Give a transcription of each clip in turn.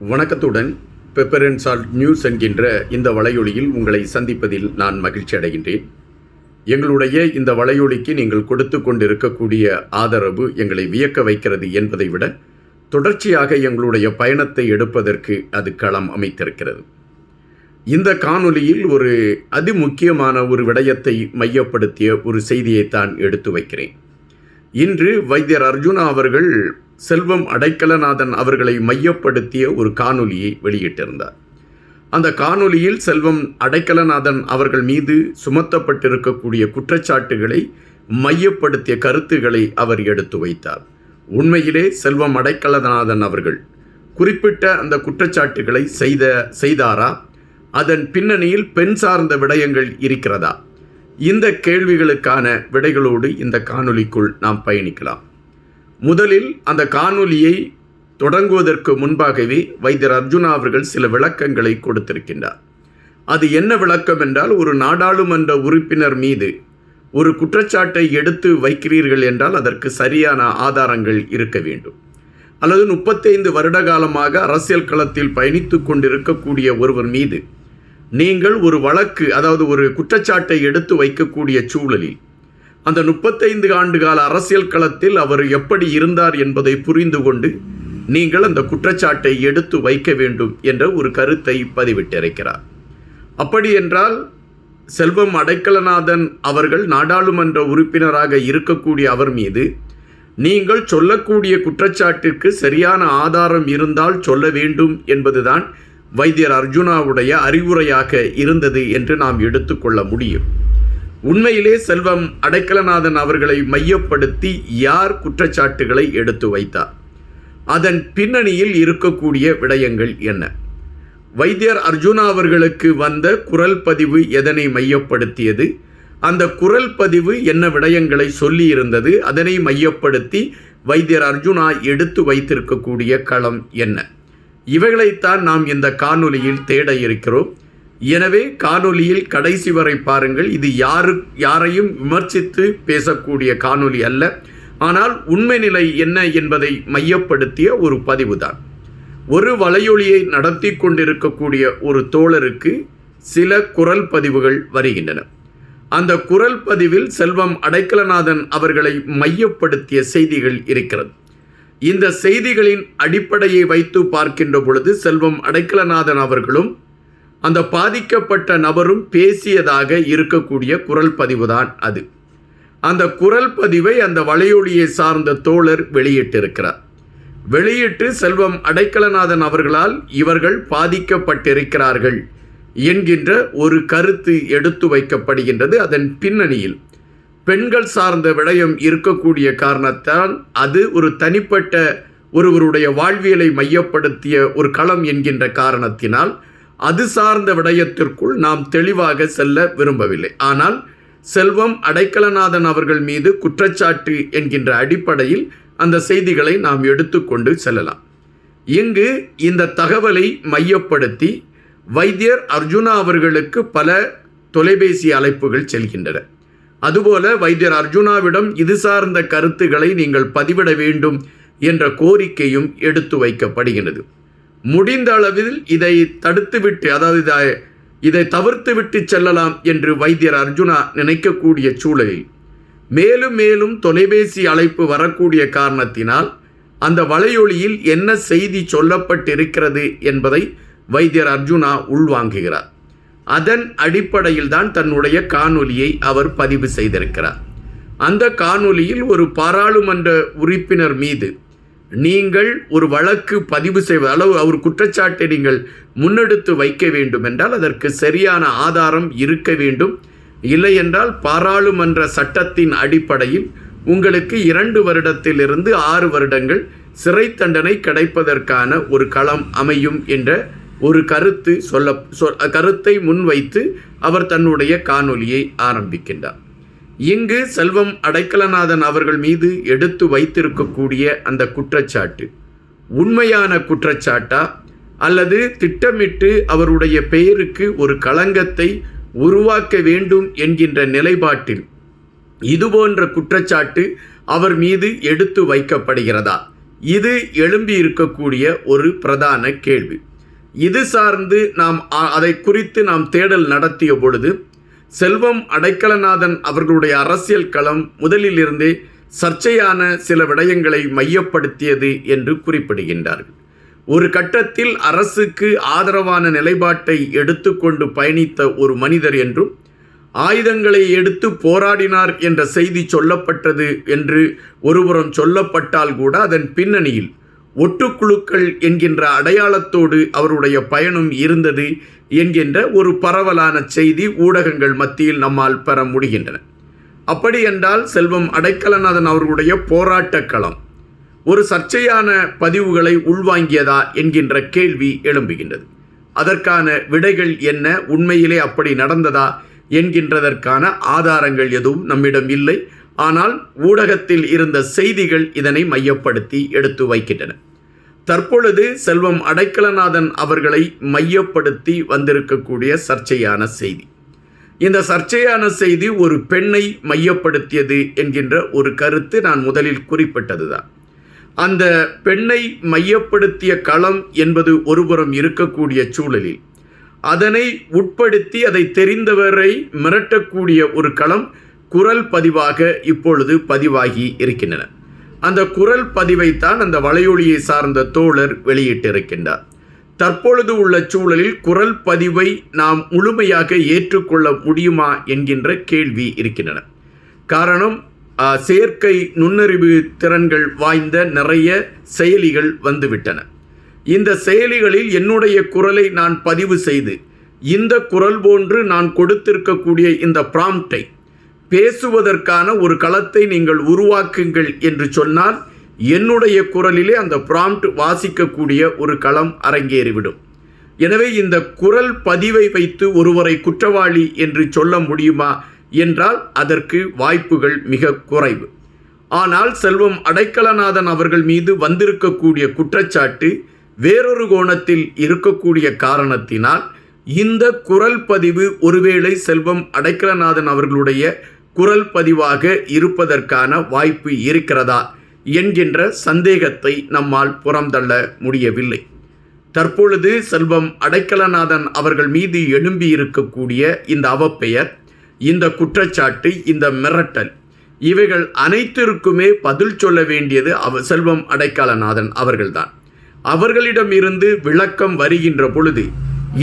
வணக்கத்துடன் pepper and salt news என்கின்ற இந்த வலையொலியில் உங்களை சந்திப்பதில் நான் மகிழ்ச்சி அடைகின்றேன். எங்களுடைய இந்த வலையொலிக்கு நீங்கள் கொடுத்து கொண்டிருக்கக்கூடிய ஆதரவு எங்களை வியக்க வைக்கிறது என்பதை விட தொடர்ச்சியாக எங்களுடைய பயணத்தை எடுப்பதற்கு அது களம் அமைத்திருக்கிறது. இந்த காணொலியில் ஒரு அதிமுக்கியமான ஒரு விடயத்தை மையப்படுத்திய ஒரு செய்தியைத்தான் எடுத்து வைக்கிறேன். இன்று வைத்தியர் அர்ஜுனா அவர்கள் செல்வம் அடைக்கலநாதன் அவர்களை மையப்படுத்திய ஒரு காணொலியை வெளியிட்டிருந்தார். அந்த காணொலியில் செல்வம் அடைக்கலநாதன் அவர்கள் மீது சுமத்தப்பட்டிருக்கக்கூடிய குற்றச்சாட்டுகளை மையப்படுத்திய கருத்துக்களை அவர் எடுத்து வைத்தார். உண்மையிலே செல்வம் அடைக்கலநாதன் அவர்கள் குறிப்பிட்ட அந்த குற்றச்சாட்டுகளை செய்த செய்தாரா? அதன் பின்னணியில் பெண் சார்ந்த விடயங்கள் இருக்கிறதா? இந்த கேள்விகளுக்கான விடைகளோடு இந்த காணொலிக்குள் நாம் பயணிக்கலாம். முதலில் அந்த காணொலியை தொடங்குவதற்கு முன்பாகவே வைத்தியர் அர்ஜுனா அவர்கள் சில விளக்கங்களை கொடுத்திருக்கின்றார். அது என்ன விளக்கம் என்றால் ஒரு நாடாளுமன்ற உறுப்பினர் மீது ஒரு குற்றச்சாட்டை எடுத்து வைக்கிறீர்கள் என்றால் அதற்கு சரியான ஆதாரங்கள் இருக்க வேண்டும். அல்லது முப்பத்தைந்து வருட காலமாக அரசியல் களத்தில் பயணித்து கொண்டிருக்கக்கூடிய ஒருவர் மீது நீங்கள் ஒரு வழக்கு அதாவது ஒரு குற்றச்சாட்டை எடுத்து வைக்கக்கூடிய சூழலில் அந்த முப்பத்தைந்து ஆண்டு கால அரசியல் களத்தில் அவர் எப்படி இருந்தார் என்பதை புரிந்து கொண்டு நீங்கள் அந்த குற்றச்சாட்டை எடுத்து வைக்க வேண்டும் என்ற ஒரு கருத்தை பதிவிட்டிருக்கிறார். அப்படி என்றால் செல்வம் அடைக்கலநாதன் அவர்கள் நாடாளுமன்ற உறுப்பினராக இருக்கக்கூடிய அவர் மீது நீங்கள் சொல்லக்கூடிய குற்றச்சாட்டிற்கு சரியான ஆதாரம் இருந்தால் சொல்ல வேண்டும் என்பதுதான் வைத்தியர் அர்ஜுனாவுடைய அறிவுரையாக இருந்தது என்று நாம் எடுத்துக்கொள்ள முடியும். உண்மையிலே செல்வம் அடைக்கலநாதன் அவர்களை மையப்படுத்தி யார் குற்றச்சாட்டுகளை எடுத்து வைத்தார்? அதன் பின்னணியில் இருக்கக்கூடிய விடயங்கள் என்ன? வைத்தியர் அர்ஜுனா அவர்களுக்கு வந்த குரல் பதிவு எதனை மையப்படுத்தியது? அந்த குரல் பதிவு என்ன விடயங்களை சொல்லியிருந்தது? அதனை மையப்படுத்தி வைத்தியர் அர்ஜுனா எடுத்து வைத்திருக்கக்கூடிய களம் என்ன? இவைகளைத்தான் நாம் இந்த காணொலியில் தேட இருக்கிறோம். எனவே காணொலியில் கடைசி வரை பாருங்கள். இது யாரு யாரையும் விமர்சித்து பேசக்கூடிய காணொலி அல்ல. ஆனால் உண்மை நிலை என்ன என்பதை மையப்படுத்திய ஒரு பதிவுதான். ஒரு வலையொலியை நடத்தி கொண்டிருக்கக்கூடிய ஒரு தோழருக்கு சில குரல் பதிவுகள் வருகின்றன. அந்த குரல் பதிவில் செல்வம் அடைக்கலநாதன் அவர்களை மையப்படுத்திய செய்திகள் இருக்கிறது. இந்த செய்திகளின் அடிப்படையை வைத்து பார்க்கின்ற பொழுது செல்வம் அடைக்கலநாதன் அவர்களும் அந்த பாதிக்கப்பட்ட நபரும் பேசியதாக இருக்கக்கூடிய குரல் பதிவுதான் அது. அந்த குரல் பதிவை அந்த வலையொலியை சார்ந்த தோழர் வெளியிட்டிருக்கிறார். வெளியிட்டு செல்வம் அடைக்கலநாதன் அவர்களால் இவர்கள் பாதிக்கப்பட்டிருக்கிறார்கள் என்கின்ற ஒரு கருத்து எடுத்து வைக்கப்படுகின்றது அதன் பின்னணியில். பெண்கள் சார்ந்த விடயம் இருக்கக்கூடிய காரணத்தால் அது ஒரு தனிப்பட்ட ஒருவருடைய வாழ்வியலை மையப்படுத்திய ஒரு களம் என்கின்ற காரணத்தினால் அது சார்ந்த விடயத்திற்குள் நாம் தெளிவாக செல்ல விரும்பவில்லை. ஆனால் செல்வம் அடைக்கலநாதன் அவர்கள் மீது குற்றச்சாட்டு என்கின்ற அடிப்படையில் அந்த செய்திகளை நாம் எடுத்துக்கொண்டு செல்லலாம். இங்கு இந்த தகவலை மையப்படுத்தி வைத்தியர் அர்ஜுனா அவர்களுக்கு பல தொலைபேசி அழைப்புகள் செல்கின்றன. அதுபோல வைத்தியர் அர்ஜுனாவிடம் இது சார்ந்த கருத்துக்களை நீங்கள் பதிவிட வேண்டும் என்ற கோரிக்கையும் எடுத்து வைக்கப்படுகிறது முடிந்த அளவில் இதை தடுத்துவிட்டு அதாவது இதை இதை தவிர்த்து விட்டு செல்லலாம் என்று வைத்தியர் அர்ஜுனா நினைக்கக்கூடிய சூழலில் மேலும் மேலும் தொலைபேசி அழைப்பு வரக்கூடிய காரணத்தினால் அந்த வலையொலியில் என்ன செய்தி சொல்லப்பட்டிருக்கிறது என்பதை வைத்தியர் அர்ஜுனா உள்வாங்குகிறார். அதன் அடிப்படையில் தான் தன்னுடைய காணொலியை அவர் பதிவு செய்திருக்கிறார். அந்த காணொலியில் ஒரு பாராளுமன்ற உறுப்பினர் மீது நீங்கள் ஒரு வழக்கு பதிவு செய்வ அளவு அவர் குற்றச்சாட்டை நீங்கள் முன்னெடுத்து வைக்க வேண்டும் என்றால் அதற்கு சரியான ஆதாரம் இருக்க வேண்டும். இல்லை என்றால் பாராளுமன்ற சட்டத்தின் அடிப்படையில் உங்களுக்கு இரண்டு வருடத்திலிருந்து ஆறு வருடங்கள் சிறை தண்டனை கிடைப்பதற்கான ஒரு களம் அமையும் என்ற ஒரு கருத்து சொல்ல சொல் கருத்தை முன்வைத்து அவர் தன்னுடைய காணொலியை ஆரம்பிக்கின்றார். இங்கு செல்வம் அடைக்கலநாதன் அவர்கள் மீது எடுத்து வைத்திருக்கக்கூடிய அந்த குற்றச்சாட்டு. உண்மையான குற்றச்சாட்டா? அல்லது திட்டமிட்டு அவருடைய பெயருக்கு ஒரு களங்கத்தை உருவாக்க வேண்டும் என்கின்ற நிலைப்பாட்டில் இதுபோன்ற குற்றச்சாட்டு அவர் மீது எடுத்து வைக்கப்படுகிறதா? இது எழும்பி இருக்கக்கூடிய ஒரு பிரதான கேள்வி. இது சார்ந்து நாம் அதை குறித்து நாம் தேடல் நடத்திய பொழுது செல்வம் அடைக்கலநாதன் அவர்களுடைய அரசியல் களம் முதலிலிருந்தே சர்ச்சையான சில விடயங்களை மையப்படுத்தியது என்று குறிப்பிடுகின்றார்கள். ஒரு கட்டத்தில் அரசுக்கு ஆதரவான நிலைப்பாட்டை எடுத்துக்கொண்டு பயணித்த ஒரு மனிதர் என்றும் ஆயுதங்களை எடுத்து போராடினார் என்ற செய்தி சொல்லப்பட்டது என்று ஒருபுறம் சொல்லப்பட்டால் கூட அதன் பின்னணியில் ஒட்டுக்குழுக்கள் என்கின்ற அடையாளத்தோடு அவருடைய பயணம் இருந்தது என்கின்ற ஒரு பரவலான செய்தி ஊடகங்கள் மத்தியில் நம்மால் பெற முடிகின்றன. அப்படி என்றால் செல்வம் அடைக்கலநாதன் அவர்களுடைய போராட்டக் களம். ஒரு சர்ச்சையான பதிவுகளை உள்வாங்கியதா என்கின்ற கேள்வி எழும்புகின்றது. அதற்கான விடைகள் என்ன உண்மையிலே அப்படி நடந்ததா என்கின்றதற்கான ஆதாரங்கள் எதுவும் நம்மிடம் இல்லை. ஆனால் ஊடகத்தில் இருந்த செய்திகள் இதனை மையப்படுத்தி எடுத்து வைக்கின்றன. தற்பொழுது செல்வம் அடைக்கலநாதன் அவர்களை மையப்படுத்தி வந்திருக்கக்கூடிய சர்ச்சையான செய்தி. இந்த சர்ச்சையான செய்தி ஒரு பெண்ணை மையப்படுத்தியது என்கின்ற ஒரு கருத்து நான் முதலில் குறிப்பிட்டதுதான். அந்த பெண்ணை மையப்படுத்திய களம் என்பது ஒருபுறம் இருக்கக்கூடிய சூழலில் அதனை உட்படுத்தி அதை தெரிந்தவரை மிரட்டக்கூடிய ஒரு களம் குரல் பதிவாக இப்பொழுது பதிவாகி இருக்கின்றன. அந்த குரல் பதிவைத்தான் அந்த வலையொலியை சார்ந்த தோழர் வெளியிட்டிருக்கின்றார். தற்பொழுது உள்ள சூழலில் குரல் பதிவை நாம் முழுமையாக ஏற்றுக்கொள்ள முடியுமா என்கின்ற கேள்வி இருக்கின்றன. காரணம் செயற்கை நுண்ணறிவு திறன்கள் வாய்ந்த நிறைய செயலிகள் வந்துவிட்டன. இந்த செயலிகளில் என்னுடைய குரலை நான் பதிவு செய்து இந்த குரல் போன்று நான் கொடுத்திருக்கக்கூடிய இந்த ப்ராம்ப்டை பேசுவதற்கான ஒரு களத்தை நீங்கள் உருவாக்குங்கள் என்று சொன்னால் என்னுடைய குரலிலே அந்த ப்ராம்ப்ட் வாசிக்கக்கூடிய ஒரு களம் அரங்கேறிவிடும். எனவே இந்த குரல் பதிவை வைத்து ஒருவரை குற்றவாளி என்று சொல்ல முடியுமா என்றால் அதற்கு வாய்ப்புகள் மிக குறைவு. ஆனால் செல்வம் அடைக்கலநாதன் அவர்கள் மீது வந்திருக்கக்கூடிய குற்றச்சாட்டு வேறொரு கோணத்தில் இருக்கக்கூடிய காரணத்தினால் இந்த குரல் பதிவு ஒருவேளை செல்வம் அடைக்கலநாதன் அவர்களுடைய குரல் பதிவாக இருப்பதற்கான வாய்ப்பு இருக்கிறதா என்கின்ற சந்தேகத்தை நம்மால் புறந்தள்ள முடியவில்லை. தற்பொழுது செல்வம் அடைக்கலநாதன் அவர்கள் மீது எழும்பி இருக்கக்கூடிய இந்த அவப்பெயர் இந்த குற்றச்சாட்டு இந்த மிரட்டல் இவைகள் அனைத்திற்குமே பதில் சொல்ல வேண்டியது அவ செல்வம் அடைக்கலநாதன் அவர்கள்தான். அவர்களிடம் இருந்து விளக்கம் வருகின்ற பொழுது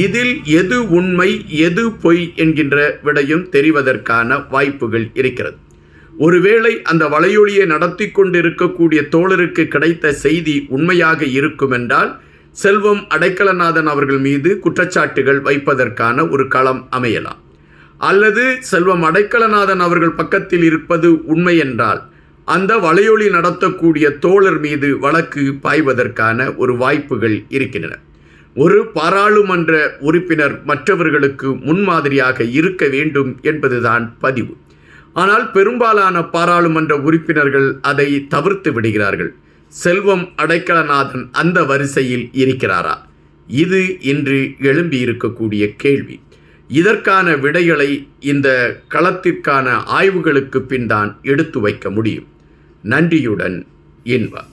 இதில் எது உண்மை எது பொய் என்கின்ற விடையும் தெரிவதற்கான வாய்ப்புகள் இருக்கிறது. ஒருவேளை அந்த வலையொலியை நடத்தி கொண்டிருக்கக்கூடிய தோழருக்கு கிடைத்த செய்தி உண்மையாக இருக்குமென்றால் செல்வம் அடைக்கலநாதன் அவர்கள் மீது குற்றச்சாட்டுகள் வைப்பதற்கான ஒரு களம் அமையலாம். அல்லது செல்வம் அடைக்கலநாதன் அவர்கள் பக்கத்தில் இருப்பது உண்மை என்றால் அந்த வலையொலி நடத்தக்கூடிய தோழர் மீது வழக்கு பாய்வதற்கான ஒரு வாய்ப்புகள் இருக்கின்றன. ஒரு பாராளுமன்ற உறுப்பினர் மற்றவர்களுக்கு முன்மாதிரியாக இருக்க வேண்டும் என்பதுதான் பதிவு. ஆனால் பெரும்பாலான பாராளுமன்ற உறுப்பினர்கள் அதை தவிர்த்து விடுகிறார்கள். செல்வம் அடைக்கலநாதன் அந்த வரிசையில் இருக்கிறாரா? இது இன்று எழும்பி இருக்கக்கூடிய கேள்வி. இதற்கான விடைகளை இந்த களத்திற்கான ஆய்வுகளுக்கு பின் தான் எடுத்து வைக்க முடியும். நன்றியுடன் இன்பா